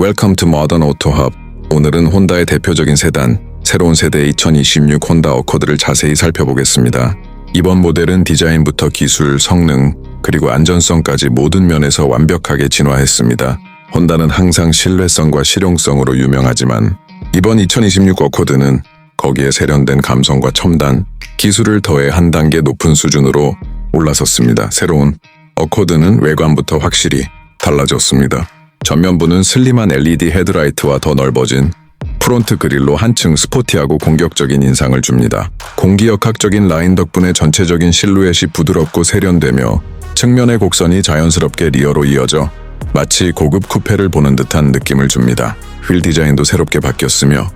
Welcome to. 오늘은 혼다의 대표적인 세단, 새로운 세대 2026 혼다 어코드를 자세히 살펴보겠습니다. 이번 모델은 디자인부터 기술, 성능, 그리고 안전성까지 모든 면에서 완벽하게 진화했습니다. 혼다는 항상 신뢰성과 실용성으로 유명하지만 이번 2026 어코드는 거기에 세련된 감성과 첨단, 기술을 더해 한 단계 높은 수준으로 올라섰습니다. 새로운 어코드는 외관부터 확실히 달라졌습니다. 전면부는 슬림한 LED 헤드라이트와 더 넓어진 프론트 그릴로 한층 스포티하고 공격적인 인상을 줍니다. 공기역학적인 라인 덕분에 전체적인 실루엣이 부드럽고 세련되며 측면의 곡선이 자연스럽게 리어로 이어져 마치 고급 쿠페를 보는 듯한 느낌을 줍니다. 휠 디자인도 새롭게 바뀌었으며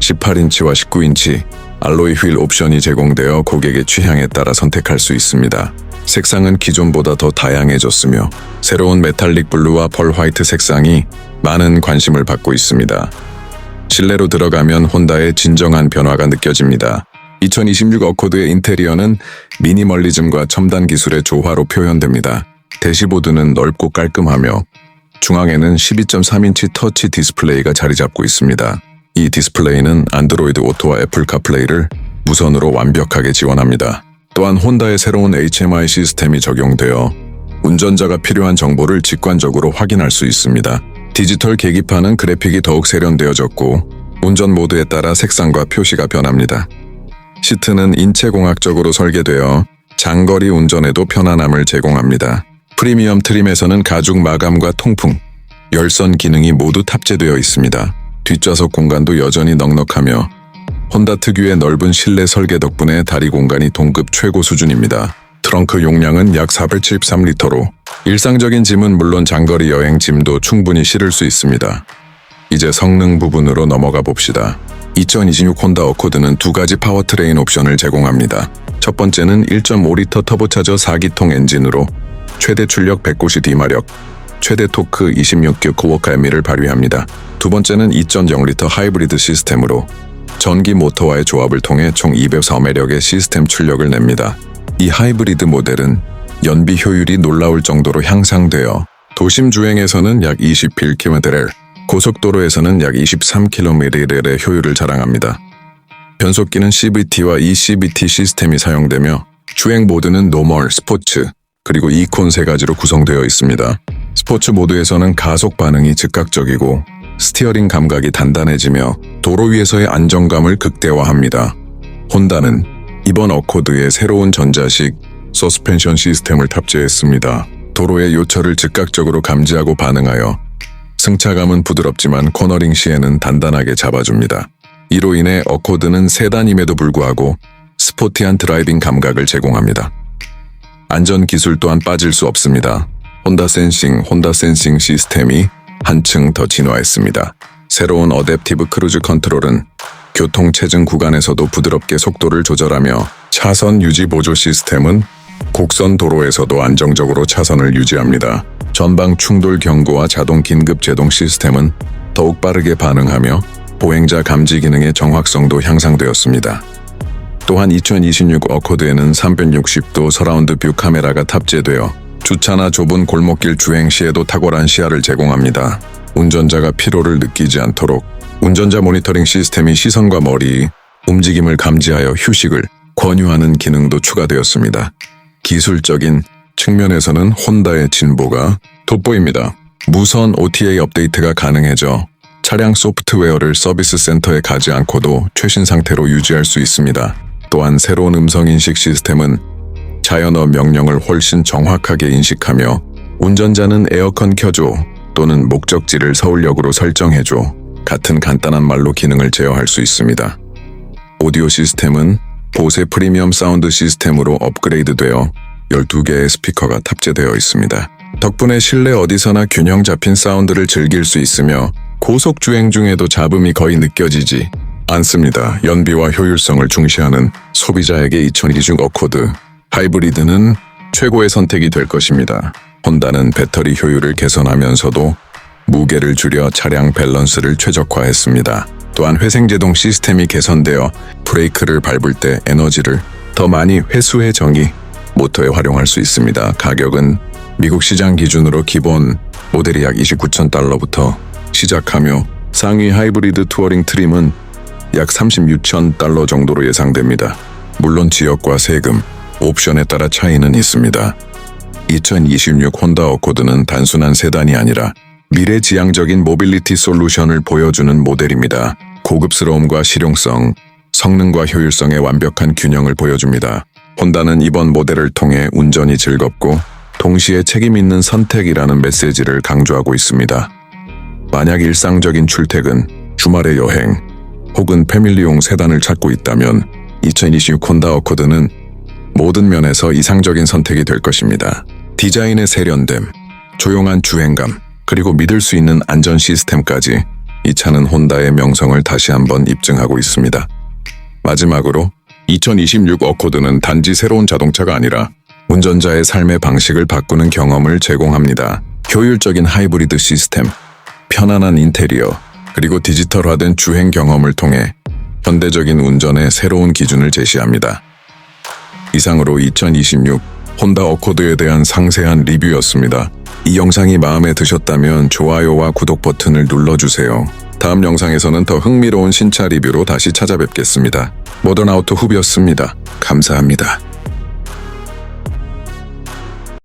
18인치와 19인치 알로이 휠 옵션이 제공되어 고객의 취향에 따라 선택할 수 있습니다. 색상은 기존보다 더 다양해졌으며 새로운 메탈릭 블루와 펄 화이트 색상이 많은 관심을 받고 있습니다. 실내로 들어가면 혼다의 진정한 변화가 느껴집니다. 2026 어코드의 인테리어는 미니멀리즘과 첨단 기술의 조화로 표현됩니다. 대시보드는 넓고 깔끔하며 중앙에는 12.3인치 터치 디스플레이가 자리 잡고 있습니다. 이 디스플레이는 안드로이드 오토와 애플 카플레이를 무선으로 완벽하게 지원합니다. 또한 혼다의 새로운 HMI 시스템이 적용되어 운전자가 필요한 정보를 직관적으로 확인할 수 있습니다. 디지털 계기판은 그래픽이 더욱 세련되어졌고 운전 모드에 따라 색상과 표시가 변합니다. 시트는 인체공학적으로 설계되어 장거리 운전에도 편안함을 제공합니다. 프리미엄 트림에서는 가죽 마감과 통풍, 열선 기능이 모두 탑재되어 있습니다. 뒷좌석 공간도 여전히 넉넉하며 혼다 특유의 넓은 실내 설계 덕분에 다리 공간이 동급 최고 수준입니다. 트렁크 용량은 약 473리터로 일상적인 짐은 물론 장거리 여행 짐도 충분히 실을 수 있습니다. 이제 성능 부분으로 넘어가 봅시다. 2026 혼다 어코드는 두 가지 파워트레인 옵션을 제공합니다. 첫 번째는 1.5리터 터보차저 4기통 엔진으로 최대 출력 190D마력, 최대 토크 26교 코어카 미를 발휘합니다. 두 번째는 2.0리터 하이브리드 시스템으로 전기 모터와의 조합을 통해 총 204매력의 시스템 출력을 냅니다. 이 하이브리드 모델은 연비 효율이 놀라울 정도로 향상되어 도심 주행에서는 약 21km, 고속도로에서는 약 23km의 효율을 자랑합니다. 변속기는 CVT와 eCVT 시스템이 사용되며 주행 모드는 노멀, 스포츠, 그리고 이콘 세 가지로 구성되어 있습니다. 스포츠 모드에서는 가속 반응이 즉각적이고 스티어링 감각이 단단해지며 도로 위에서의 안정감을 극대화합니다. 혼다는 이번 어코드에 새로운 전자식 서스펜션 시스템을 탑재했습니다. 도로의 요철을 즉각적으로 감지하고 반응하여 승차감은 부드럽지만 코너링 시에는 단단하게 잡아줍니다. 이로 인해 어코드는 세단임에도 불구하고 스포티한 드라이빙 감각을 제공합니다. 안전 기술 또한 빠질 수 없습니다. 혼다 센싱, 혼다 센싱 시스템이 한층 더 진화했습니다. 새로운 어댑티브 크루즈 컨트롤은 교통 체증 구간에서도 부드럽게 속도를 조절하며 차선 유지 보조 시스템은 곡선 도로에서도 안정적으로 차선을 유지합니다. 전방 충돌 경고와 자동 긴급 제동 시스템은 더욱 빠르게 반응하며 보행자 감지 기능의 정확성도 향상되었습니다. 또한 2026 어코드에는 360도 서라운드 뷰 카메라가 탑재되어 주차나 좁은 골목길 주행 시에도 탁월한 시야를 제공합니다. 운전자가 피로를 느끼지 않도록 운전자 모니터링 시스템이 시선과 머리, 움직임을 감지하여 휴식을 권유하는 기능도 추가되었습니다. 기술적인 측면에서는 혼다의 진보가 돋보입니다. 무선 OTA 업데이트가 가능해져 차량 소프트웨어를 서비스 센터에 가지 않고도 최신 상태로 유지할 수 있습니다. 또한 새로운 음성 인식 시스템은 자연어 명령을 훨씬 정확하게 인식하며 운전자는 에어컨 켜줘 또는 목적지를 서울역으로 설정해줘 같은 간단한 말로 기능을 제어할 수 있습니다. 오디오 시스템은 보세 프리미엄 사운드 시스템으로 업그레이드되어 12개의 스피커가 탑재되어 있습니다. 덕분에 실내 어디서나 균형 잡힌 사운드를 즐길 수 있으며 고속 주행 중에도 잡음이 거의 느껴지지 않습니다. 연비와 효율성을 중시하는 소비자에게 2026 어코드 하이브리드는 최고의 선택이 될 것입니다. 혼다는 배터리 효율을 개선하면서도 무게를 줄여 차량 밸런스를 최적화했습니다. 또한 회생제동 시스템이 개선되어 브레이크를 밟을 때 에너지를 더 많이 회수해 정의 모터에 활용할 수 있습니다. 가격은 미국 시장 기준으로 기본 모델이 약 29천 달러부터 시작하며 상위 하이브리드 투어링 트림은 약 36천 달러 정도로 예상됩니다. 물론 지역과 세금, 옵션에 따라 차이는 있습니다. 2026 혼다 어코드는 단순한 세단이 아니라 미래지향적인 모빌리티 솔루션을 보여주는 모델입니다. 고급스러움과 실용성, 성능과 효율성의 완벽한 균형을 보여줍니다. 혼다는 이번 모델을 통해 운전이 즐겁고 동시에 책임 있는 선택이라는 메시지를 강조하고 있습니다. 만약 일상적인 출퇴근, 주말의 여행, 혹은 패밀리용 세단을 찾고 있다면 2026 혼다 어코드는 모든 면에서 이상적인 선택이 될 것입니다. 디자인의 세련됨, 조용한 주행감, 그리고 믿을 수 있는 안전 시스템까지 이 차는 혼다의 명성을 다시 한번 입증하고 있습니다. 마지막으로 2026 어코드는 단지 새로운 자동차가 아니라 운전자의 삶의 방식을 바꾸는 경험을 제공합니다. 효율적인 하이브리드 시스템, 편안한 인테리어, 그리고 디지털화된 주행 경험을 통해 현대적인 운전의 새로운 기준을 제시합니다. 이상으로 2026 혼다 어코드에 대한 상세한 리뷰였습니다. 이 영상이 마음에 드셨다면 좋아요와 구독 버튼을 눌러주세요. 다음 영상에서는 더 흥미로운 신차 리뷰로 다시 찾아뵙겠습니다. 모던 아우토 후비였습니다. 감사합니다.